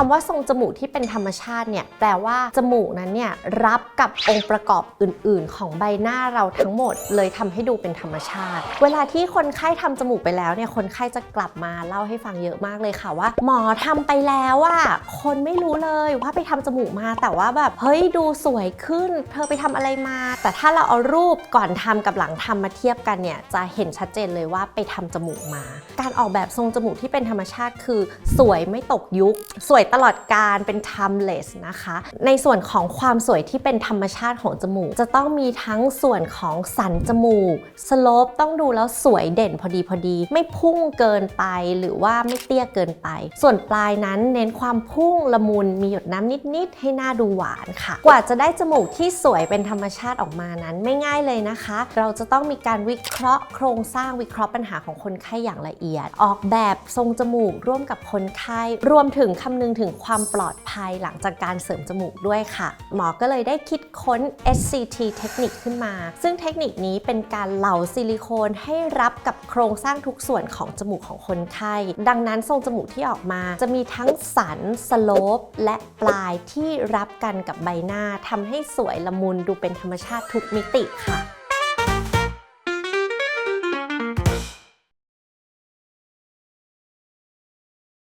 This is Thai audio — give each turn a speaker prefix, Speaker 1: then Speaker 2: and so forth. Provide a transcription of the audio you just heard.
Speaker 1: คำว่าทรงจมูกที่เป็นธรรมชาติเนี่ยแปลว่าจมูกนั้นเนี่ยรับกับองค์ประกอบอื่น ๆ ของใบหน้าเราทั้งหมด เลยทำให้ดูเป็นธรรมชาติ เวลาที่คนไข้ทำจมูกไปแล้วเนี่ยคนไข้จะกลับมาเล่าให้ฟังเยอะมากเลยค่ะว่า หมอทำไปแล้วอะคนไม่รู้เลยว่าไปทำจมูกมาแต่ว่าแบบเฮ้ยดูสวยขึ้น เธอไปทำอะไรมา แต่ถ้าเราเอารูปก่อนทำกับหลังทำมาเทียบกันเนี่ยจะเห็นชัดเจนเลยว่าไปทำจมูกมา การออกแบบทรงจมูกที่เป็นธรรมชาติคือ สวยไม่ตกยุค สวยตลอดการเป็น timeless นะคะ ในส่วนของความสวยที่เป็นธรรมชาติของจมูก จะต้องมีทั้งส่วนของสันจมูกสโลปต้องดูแล้วสวยเด่นพอดีพอดี ไม่พุ่งเกินไปหรือว่าไม่เตี้ยเกินไป ส่วนปลายนั้นเน้นความพุ่งละมุนมีหยดน้ำนิดๆให้หน้าดูหวานค่ะ กว่าจะได้จมูกที่สวยเป็นธรรมชาติออกมานั้นไม่ง่ายเลยนะคะ เราจะต้องมีการวิเคราะห์โครงสร้างวิเคราะห์ปัญหาของคนไข้อย่างละเอียด ออกแบบทรงจมูกร่วมกับคนไข้รวมถึงคำนึงถึงความปลอดภัยหลังจากการเสริมจมูกด้วยค่ะ หมอก็เลยได้คิดค้น SCT เทคนิคขึ้นมา ซึ่งเทคนิคนี้เป็นการเหลาซิลิโคนให้รับกับโครงสร้างทุกส่วนของจมูกของคนไข้ ดังนั้นทรงจมูกที่ออกมา จะมีทั้งสันสโลปและปลายที่รับกันกับใบหน้าทำให้สวยละมุนดูเป็นธรรมชาติทุกมิติค่ะ